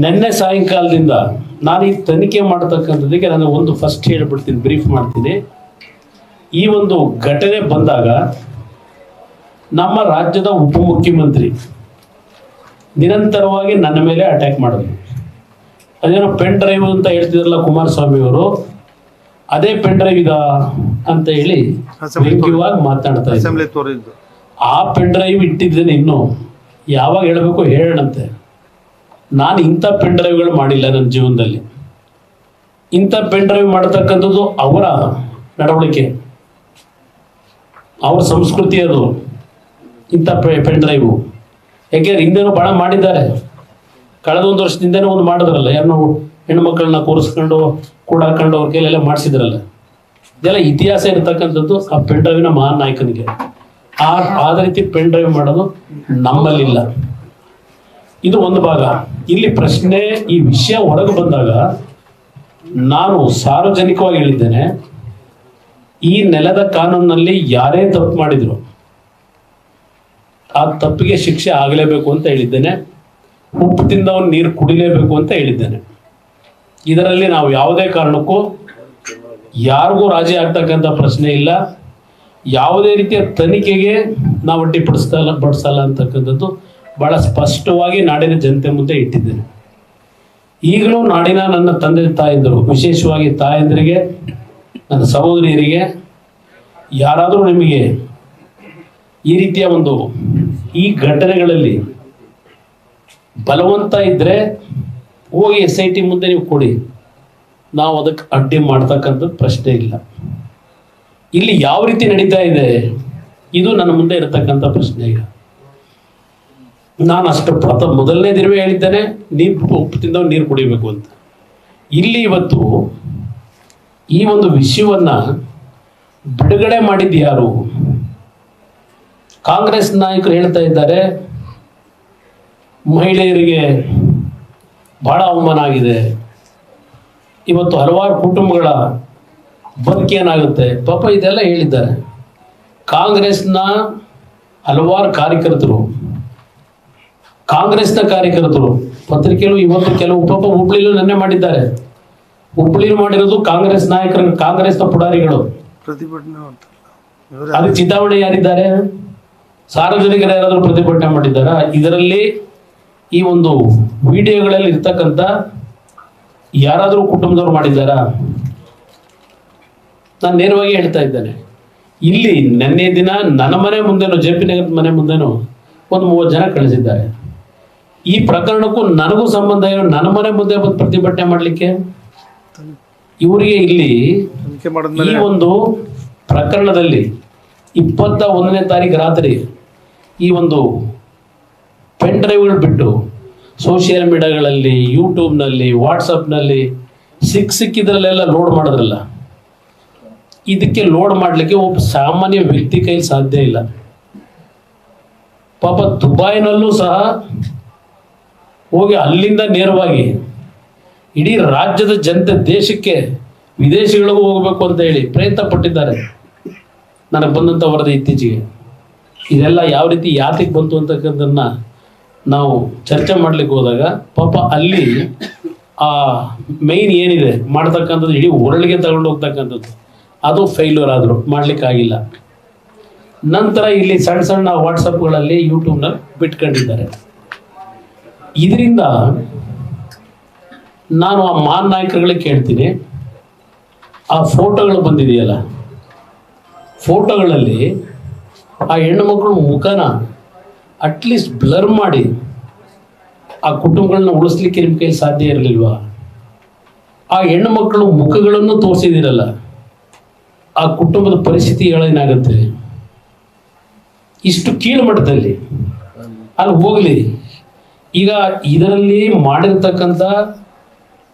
ನಿನ್ನೆ ಸಾಯಂಕಾಲದಿಂದ ನಾನು ಈ ತನಿಖೆ ಮಾಡ್ತಕ್ಕಂಥದ್ದಕ್ಕೆ ನಾನು ಒಂದು ಫಸ್ಟ್ ಹೇಳ್ಬಿಡ್ತೀನಿ ಬ್ರೀಫ್ ಮಾಡ್ತೀನಿ. ಈ ಒಂದು ಘಟನೆ ಬಂದಾಗ ನಮ್ಮ ರಾಜ್ಯದ ಉಪಮುಖ್ಯಮಂತ್ರಿ ನಿರಂತರವಾಗಿ ನನ್ನ ಮೇಲೆ ಅಟ್ಯಾಕ್ ಮಾಡಿದ್ರು. ಅದೇನೋ ಪೆನ್ ಡ್ರೈವ್ ಅಂತ ಹೇಳ್ತಿದ್ರಲ್ಲ ಕುಮಾರಸ್ವಾಮಿ ಅವರು ಅದೇ ಪೆನ್ ಡ್ರೈವ್ ಇದ ಅಂತ ಹೇಳಿ ಮಾತಾಡ್ತಾರೆ ಆ ಪೆನ್ ಡ್ರೈವ್ ಇಟ್ಟಿದ್ದೇನೆ ಇನ್ನು. ಯಾವಾಗ ಹೇಳಬೇಕು ಹೇಳೋಣಂತೆ. ನಾನು ಇಂಥ ಪೆನ್ ಡ್ರೈವ್ಗಳು ಮಾಡಿಲ್ಲ ನನ್ನ ಜೀವನದಲ್ಲಿ. ಇಂಥ ಪೆನ್ ಡ್ರೈವ್ ಮಾಡತಕ್ಕಂಥದ್ದು ಅವರ ನಡವಳಿಕೆ. ಅವ್ರ ಸಂಸ್ಕೃತಿ ಅದು, ಇಂಥ ಪೆನ್ ಡ್ರೈವು ಯಾಕೆಂದ್ರೆ ಹಿಂದೆನೂ ಭಾಳ ಮಾಡಿದ್ದಾರೆ. ಕಳೆದ ಒಂದು ವರ್ಷದಿಂದನೂ ಒಂದು ಮಾಡಿದ್ರಲ್ಲ, ಯಾರನ್ನೋ ಹೆಣ್ಮಕ್ಳನ್ನ ಕೂರಿಸ್ಕೊಂಡು, ಕೂಡ ಹಾಕೊಂಡು ಅವ್ರ ಕೈಲೆಲ್ಲ ಮಾಡಿಸಿದ್ರಲ್ಲ. ಇದೆಲ್ಲ ಇತಿಹಾಸ ಇರತಕ್ಕಂಥದ್ದು ಆ ಪೆನ್ ಡ್ರೈವಿನ ಮಹಾನ್ ನಾಯಕನಿಗೆ. ಆ ರೀತಿ ಪೆನ್ ಡ್ರೈವ್ ಮಾಡೋದು ನಮ್ಮಲ್ಲಿಲ್ಲ. ಇದು ಒಂದು ಭಾಗ. ಇಲ್ಲಿ ಪ್ರಶ್ನೆ ಈ ವಿಷಯ ಹೊರಗೆ ಬಂದಾಗ ನಾನು ಸಾರ್ವಜನಿಕವಾಗಿ ಹೇಳಿದ್ದೇನೆ, ಈ ನೆಲದ ಕಾನೂನಿನಲ್ಲಿ ಯಾರೇ ತಪ್ಪು ಮಾಡಿದ್ರು ಆ ತಪ್ಪಿಗೆ ಶಿಕ್ಷೆ ಆಗಲೇಬೇಕು ಅಂತ ಹೇಳಿದ್ದೇನೆ, ಉಪ್ಪು ತಿಂದವನು ನೀರು ಕುಡಿಲೇಬೇಕು ಅಂತ ಹೇಳಿದ್ದೇನೆ. ಇದರಲ್ಲಿ ನಾವು ಯಾವುದೇ ಕಾರಣಕ್ಕೂ ಯಾರಿಗೂ ರಾಜಿ ಆಗ್ತಕ್ಕಂಥ ಪ್ರಶ್ನೆ ಇಲ್ಲ. ಯಾವುದೇ ರೀತಿಯ ತನಿಖೆಗೆ ನಾವು ಅಡ್ಡಿಪಡಿಸ್ತಲ್ಲ ಪಡಿಸಲ್ಲ ಅಂತಕ್ಕಂಥದ್ದು. ಬಹಳ ಸ್ಪಷ್ಟವಾಗಿ ನಾಡಿನ ಜನತೆ ಮುಂದೆ ಇಟ್ಟಿದ್ದೇನೆ. ಈಗಲೂ ನಾಡಿನ ನನ್ನ ತಂದೆ ತಾಯಂದಿರು, ವಿಶೇಷವಾಗಿ ತಾಯಂದರಿಗೆ, ನನ್ನ ಸಹೋದರಿಯರಿಗೆ, ಯಾರಾದರೂ ನಿಮಗೆ ಈ ರೀತಿಯ ಒಂದು ಈ ಘಟನೆಗಳಲ್ಲಿ ಬಲವಂತ ಇದ್ದರೆ ಹೋಗಿ ಎಸ್ ಐ ಟಿ ಮುಂದೆ ನೀವು ಕೊಡಿ. ನಾವು ಅದಕ್ಕೆ ಅಡ್ಡಿ ಮಾಡ್ತಕ್ಕಂಥದ್ದು ಪ್ರಶ್ನೆ ಇಲ್ಲ. ಇಲ್ಲಿ ಯಾವ ರೀತಿ ನಡೀತಾ ಇದೆ, ಇದು ನನ್ನ ಮುಂದೆ ಇರತಕ್ಕಂಥ ಪ್ರಶ್ನೆ ಈಗ. ನಾನು ಅಷ್ಟು ಪ್ರಥ ಮೊದಲನೇ ದಿನವೇ ಹೇಳಿದ್ದೇನೆ, ನೀರು ಉಪ್ಪು ತಿಂದವ್ ನೀರು ಕುಡಿಬೇಕು ಅಂತ. ಇಲ್ಲಿ ಇವತ್ತು ಈ ಒಂದು ವಿಷಯವನ್ನ ಬಿಡುಗಡೆ ಮಾಡಿದ್ದು ಯಾರು? ಕಾಂಗ್ರೆಸ್ ನಾಯಕರು ಹೇಳ್ತಾ ಇದ್ದಾರೆ, ಮಹಿಳೆಯರಿಗೆ ಬಹಳ ಅವಮಾನ ಆಗಿದೆ. ಇವತ್ತು ಹಲವಾರು ಕುಟುಂಬಗಳ ಬದುಕೇನಾಗುತ್ತೆ ಪಾಪ ಇದೆಲ್ಲ ಹೇಳಿದ್ದಾರೆ. ಕಾಂಗ್ರೆಸ್ನ ಹಲವಾರು ಕಾರ್ಯಕರ್ತರು ಕಾಂಗ್ರೆಸ್ನ ಕಾರ್ಯಕರ್ತರು ಪತ್ರಿಕೆಗಳು ಇವತ್ತು ಕೆಲವು ಪಾಪ ಹುಬ್ಳಿಲೂ ನನ್ನೆ ಮಾಡಿದ್ದಾರೆ. ಹುಬ್ಳಿಲು ಮಾಡಿರೋದು ಕಾಂಗ್ರೆಸ್ ನಾಯಕರ ಕಾಂಗ್ರೆಸ್ನ ಪುಡಾರಿಗಳು. ಅದಕ್ಕೆ ಚಿತಾವಣೆ ಯಾರಿದ್ದಾರೆ? ಸಾರ್ವಜನಿಕರು ಯಾರಾದರೂ ಪ್ರತಿಭಟನೆ ಮಾಡಿದ್ದಾರ? ಇದರಲ್ಲಿ ಈ ಒಂದು ವಿಡಿಯೋಗಳಲ್ಲಿ ಇರ್ತಕ್ಕಂಥ ಯಾರಾದರೂ ಕುಟುಂಬದವ್ರು ಮಾಡಿದ್ದಾರಾ? ನಾನು ನೇರವಾಗಿ ಹೇಳ್ತಾ ಇದ್ದೇನೆ. ಇಲ್ಲಿ ನೆನ್ನೆ ದಿನ ನನ್ನ ಮನೆ ಮುಂದೆನೋ ಜೆ ಪಿ ನಗರದ ಮನೆ ಮುಂದೆನೋ ಒಂದು ಮೂವತ್ತು ಜನ ಕಳಿಸಿದ್ದಾರೆ. ಈ ಪ್ರಕರಣಕ್ಕೂ ನನಗೂ ಸಂಬಂಧ ಏನು? ನನ್ನ ಮನೆ ಮುಂದೆ ಬಂದು ಪ್ರತಿಭಟನೆ ಮಾಡಲಿಕ್ಕೆ? ಇವರಿಗೆ ಇಲ್ಲಿ ಈ ಒಂದು ಪ್ರಕರಣದಲ್ಲಿ ಇಪ್ಪತ್ತ ಒಂದನೇ ತಾರೀಕು ರಾತ್ರಿ ಈ ಒಂದು ಪೆನ್ ಡ್ರೈವ್ಗಳು ಬಿಟ್ಟು ಸೋಷಿಯಲ್ ಮೀಡಿಯಾಗಳಲ್ಲಿ ಯೂಟ್ಯೂಬ್ನಲ್ಲಿ ವಾಟ್ಸಪ್ನಲ್ಲಿ ಸಿಕ್ ಸಿಕ್ಕಿದ್ರಲ್ಲೆಲ್ಲ ಲೋಡ್ ಮಾಡಿದ್ರಲ್ಲ? ಇದಕ್ಕೆ ಲೋಡ್ ಮಾಡಲಿಕ್ಕೆ ಒಬ್ಬ ಸಾಮಾನ್ಯ ವ್ಯಕ್ತಿ ಕೈಲಿ ಸಾಧ್ಯ ಇಲ್ಲ. ಪಾಪ ದುಬೈನಲ್ಲೂ ಸಹ ಹೋಗಿ ಅಲ್ಲಿಂದ ನೇರವಾಗಿ ಇಡೀ ರಾಜ್ಯದ ಜನತೆ ದೇಶಕ್ಕೆ ವಿದೇಶಗಳಿಗೂ ಹೋಗಬೇಕು ಅಂತ ಹೇಳಿ ಪ್ರಯತ್ನ ಪಟ್ಟಿದ್ದಾರೆ. ನನಗೆ ಬಂದಂಥ ವರದಿ ಇತ್ತೀಚೆಗೆ. ಇದೆಲ್ಲ ಯಾವ ರೀತಿ ಯಾತಿಗೆ ಬಂತು ಅಂತಕ್ಕಂಥದ್ದನ್ನು ನಾವು ಚರ್ಚೆ ಮಾಡಲಿಕ್ಕೆ ಹೋದಾಗ ಪಾಪ ಅಲ್ಲಿ ಆ ಮೈನ್ ಏನಿದೆ ಮಾಡ್ತಕ್ಕಂಥದ್ದು ಇಡೀ ಹೊರಳಿಗೆ ತಗೊಂಡು ಹೋಗ್ತಕ್ಕಂಥದ್ದು. ಅದು ಫೇಲ್ಯೂರ್ ಆದರು ಮಾಡ್ಲಿಕ್ಕಾಗಿಲ್ಲ ನಂತರ ಇಲ್ಲಿ ಸಣ್ಣ ಸಣ್ಣ ವಾಟ್ಸಪ್ಗಳಲ್ಲಿ ಯೂಟ್ಯೂಬ್ನಲ್ಲಿ ಬಿಟ್ಕೊಂಡಿದ್ದಾರೆ. ಇದರಿಂದ ನಾನು ಆ ಮಾನ್ ನಾಯಕರುಗಳಿಗೆ ಕೇಳ್ತೀನಿ, ಆ ಫೋಟೋಗಳು ಬಂದಿದೆಯಲ್ಲ, ಫೋಟೋಗಳಲ್ಲಿ ಆ ಹೆಣ್ಣು ಮಕ್ಕಳು ಮುಖನ ಅಟ್ಲೀಸ್ಟ್ ಬ್ಲರ್ ಮಾಡಿ ಆ ಕುಟುಂಬಗಳನ್ನ ಉಳಿಸ್ಲಿಕ್ಕೆ ನಿಮ್ಮ ಕೈಲಿ ಸಾಧ್ಯ ಇರಲಿಲ್ವಾ? ಆ ಹೆಣ್ಣು ಮಕ್ಕಳು ಮುಖಗಳನ್ನು ತೋರಿಸಿದಿರಲ್ಲ ಆ ಕುಟುಂಬದ ಪರಿಸ್ಥಿತಿ ಏನಾಗುತ್ತೆ? ಇಷ್ಟು ಕೀಳು ಮಟ್ಟದಲ್ಲಿ, ಅಲ್ಲಿ ಹೋಗಲಿ. ಈಗ ಇದರಲ್ಲಿ ಮಾಡಿರ್ತಕ್ಕಂಥ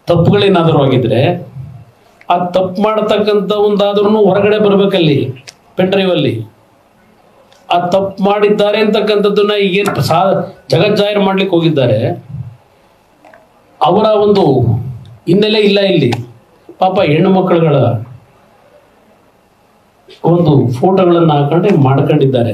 ತಪ್ಪುಗಳೇನಾದರೂ ಆಗಿದ್ರೆ ಆ ತಪ್ಪು ಮಾಡತಕ್ಕಂತ ಒಂದಾದ್ರೂ ಹೊರಗಡೆ ಬರ್ಬೇಕಲ್ಲಿ ಪೆನ್ ಡ್ರೈವಲ್ಲಿ ಆ ತಪ್ಪು ಮಾಡಿದ್ದಾರೆ ಅಂತಕ್ಕಂಥದ್ದನ್ನ ಈಗೇನು ಸಾ ಜಗಜ್ಜಾಹಿರ್ ಮಾಡ್ಲಿಕ್ಕೆ ಹೋಗಿದ್ದಾರೆ. ಅವರ ಒಂದು ಹಿನ್ನೆಲೆ ಇಲ್ಲ ಇಲ್ಲಿ. ಪಾಪ ಹೆಣ್ಣು ಮಕ್ಕಳುಗಳ ಒಂದು ಫೋಟೋಗಳನ್ನು ಹಾಕೊಂಡು ಮಾಡ್ಕೊಂಡಿದ್ದಾರೆ.